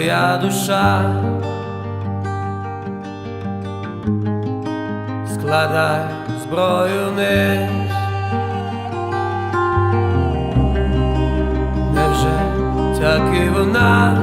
твоя душа, складай зброю ниж, невже так і вона?